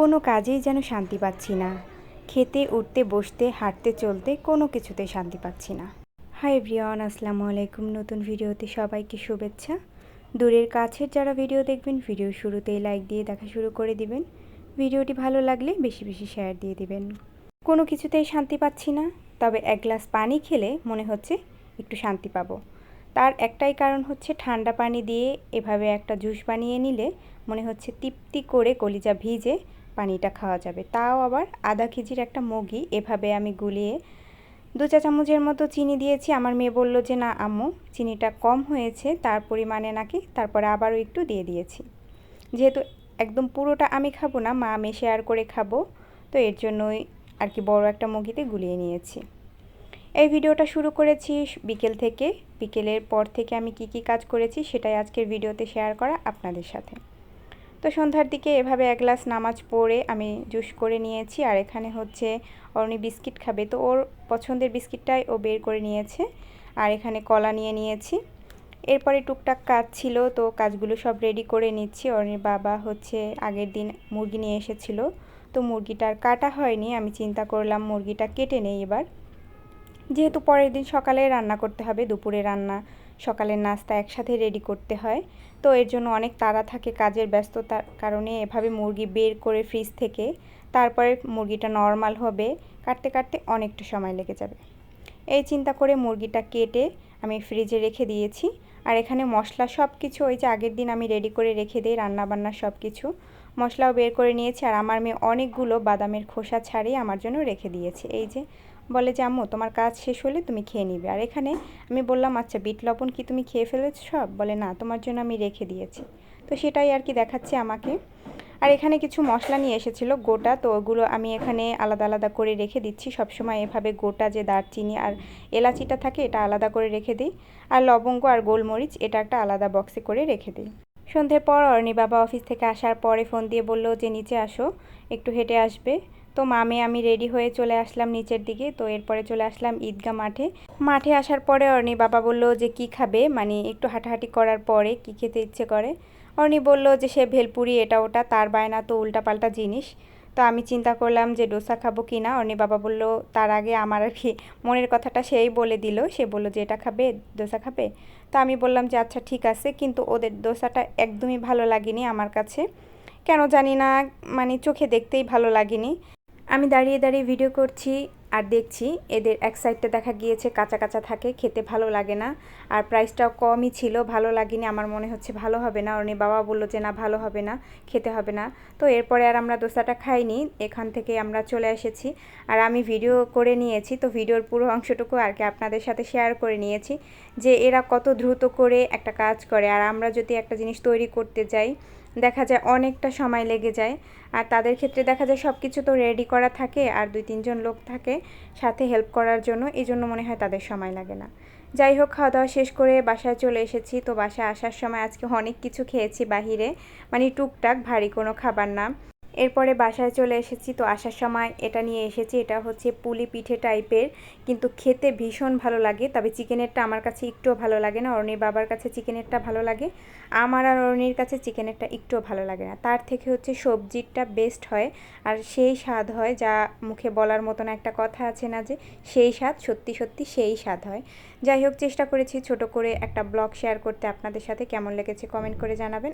কোনো কাজেই যেন শান্তি পাচ্ছি না। খেতে, উঠতে, বসতে, হাঁটতে, চলতে কোনো কিছুতে শান্তি পাচ্ছি না। হাই এভরিওয়ান, আসসালামু আলাইকুম। নতুন ভিডিওতে সবাইকে শুভেচ্ছা। দূরের কাছের যারা ভিডিও দেখবেন ভিডিও শুরুতেই লাইক দিয়ে দেখা শুরু করে দিবেন। ভিডিওটি ভালো লাগলে বেশি বেশি শেয়ার দিয়ে দিবেন। কোনো কিছুতেই শান্তি পাচ্ছি না, তবে এক গ্লাস পানি খেলে মনে হচ্ছে একটু শান্তি পাবো। তার একটাই কারণ হচ্ছে ঠান্ডা পানি দিয়ে এভাবে একটা জুস বানিয়ে নিলে মনে হচ্ছে তৃপ্তি করে কলিজা ভিজে পানিটা খাওয়া যাবে। তাও আবার আধা কেজির একটা মগি, এভাবে আমি গুলিয়ে দু চা চামচের মতো চিনি দিয়েছি। আমার মেয়ে বলল যে, না আম্মু, চিনিটা কম হয়েছে, তার পরিমাণে নাকি? তারপরে আবারও একটু দিয়ে দিয়েছি। যেহেতু একদম পুরোটা আমি খাব না, মা আমি শেয়ার করে খাব, তো এর জন্যই আর কি বড় একটা মগিতে গুলিয়ে নিয়েছি। এই ভিডিওটা শুরু করেছি বিকেল থেকে। বিকেলের পর থেকে আমি কি কি কাজ করেছি সেটাই আজকের ভিডিওতে শেয়ার করা আপনাদের সাথে। তো সন্ধ্যার দিকে এভাবে এক গ্লাস নামাজ পড়ে আমি জুস করে নিয়েছি, আর এখানে হচ্ছে অরণি বিস্কিট খাবে। তো ওর পছন্দের বিস্কিটটাই ও বের করে নিয়েছে, আর এখানে কলা নিয়ে নিয়েছি। এরপরে টুকটাক কাজ ছিল, তো কাজগুলো সব রেডি করে নিচ্ছি। অরণির বাবা হচ্ছে আগের দিন মুরগি নিয়ে এসেছিল, তো মুরগিটার কাটা হয়নি। আমি চিন্তা করলাম মুরগিটা কেটে নেই এবার। যেহেতু পরের দিন সকালে রান্না করতে হবে, দুপুরে রান্না সকালের নাস্তা একসাথে রেডি করতে হয়। তো এর জন্য অনেক তাড়া থাকে কাজের ব্যস্ততার কারণে এভাবে মুরগি বের করে ফ্রিজ থেকে তারপরে মুরগিটা নর্মাল হবে, কাটতে কাটতে অনেকটা সময় লেগে যাবে। এই চিন্তা করে মুরগিটা কেটে আমি ফ্রিজে রেখে দিয়েছি। আর এখানে মশলা সব কিছু ওই যে আগের দিন আমি রেডি করে রেখে দিই রান্নাবান্না সব কিছু মশলাও বের করে নিয়েছি। আর আমার মেয়ে অনেকগুলো বাদামের খোসা ছাড়িয়ে আমার জন্য রেখে দিয়েছে। এই যে বলে যে, আম্মু, তোমার কাজ শেষ হলে তুমি খেয়ে নিবে। আর এখানে আমি বললাম আচ্ছা বিট লবণ কি তুমি খেয়ে ফেলেছ সব? বলে, না, তোমার জন্য আমি রেখে দিয়েছি। তো সেটাই আর কি দেখাচ্ছে আমাকে। আর এখানে কিছু মশলা নিয়ে এসেছিল, গোটা। তো ওগুলো আমি এখানে আলাদা আলাদা করে রেখে দিচ্ছি। সবসময় এভাবে গোটা যে দারচিনি আর এলাচিটা থাকে, এটা আলাদা করে রেখে দিই। আর লবঙ্গ আর গোলমরিচ, এটা একটা আলাদা বক্সে করে রেখে দিই। সন্ধ্যের পর অর্ণি বাবা অফিস থেকে আসার পরে ফোন দিয়ে বলল যে, নিচে আসো, একটু হেঁটে আসবে। তো মামে আমি রেডি হয়ে চলে আসলাম নিচের দিকে। তো এরপরে চলে আসলাম ঈদগা মাঠে। মাঠে আসার পরে অর্ণি বাবা বলল যে, কি খাবে? মানে একটু হাঁটাহাঁটি করার পরে কি খেতে ইচ্ছে করে। অর্ণি বলল যে, সে ভেলপুরি, এটা ওটা, তার বায়না তো উল্টাপাল্টা জিনিস। তো আমি চিন্তা করলাম যে, ডোসা খাব কি না? অর্ণি বাবা বলল, তার আগে আমার আর কি মনের কথাটা সেই বলে দিল। সে বলল যে, এটা খাবে? ডোসা খাবে? তো আমি বললাম যে আচ্ছা ঠিক আছে। কিন্তু ওদের ডোসাটা একদমই ভালো লাগেনি আমার কাছে। কেন জানি না মানে চোখে দেখতেই ভালো লাগেনি। আমি দাঁড়িয়ে দাঁড়িয়ে ভিডিও করছি আর দেখছি এদের এক সাইডটা দেখা গিয়েছে কাঁচা কাঁচা থাকে, খেতে ভালো লাগে না। আর প্রাইসটাও কমই ছিল, ভালো লাগেনি, আমার মনে হচ্ছে ভালো হবে না। অর্ণি বাবা বলল যে, না, ভালো হবে না, খেতে হবে না। তো এরপরে আর আমরা দোসাটা খাইনি, এখান থেকে আমরা চলে এসেছি। আর আমি ভিডিও করে নিয়েছি, তো ভিডিওর পুরো অংশটুকু আর কি আপনাদের সাথে শেয়ার করে নিয়েছি। যে এরা কত দ্রুত করে একটা কাজ করে, আর আমরা যদি একটা জিনিস তৈরি করতে যাই দেখা যায় অনেকটা সময় লেগে যায়। আর তাদের ক্ষেত্রে দেখা যায় সব কিছু তো রেডি করা থাকে আর দুই তিনজন লোক থাকে সাথে হেল্প করার জন্য, এই জন্য মনে হয় তাদের সময় লাগে না। যাই হোক খাওয়া দাওয়া শেষ করে বাসায় চলে এসেছি। তো বাসায় আসার সময় আজকে অনেক কিছু খেয়েছি বাহিরে। মানে টুকটাক, ভারী কোনো খাবার না। এরপরে বাসায় চলে এসেছি, তো আসার সময় এটা নিয়ে এসেছি, এটা হচ্ছে পুলি পিঠে টাইপের, কিন্তু খেতে ভীষণ ভালো লাগে, তবে চিকেনেরটা আমার কাছে একটুও ভালো লাগে না, অরণির বাবার কাছে চিকেনেরটা ভালো লাগে, আমার আর অরণির কাছে চিকেনেরটা একটুও ভালো লাগে না, তার থেকে হচ্ছে সবজিটা বেস্ট হয়, আর সেই স্বাদ হয়, যা মুখে বলার মতন একটা কথা আছে না যে, সেই স্বাদ, সত্যি সত্যি সেই স্বাদ হয়। যাই হোক, চেষ্টা করেছি ছোট করে একটা ব্লগ শেয়ার করতে, আপনাদের সাথে কেমন লেগেছে কমেন্ট করে জানাবেন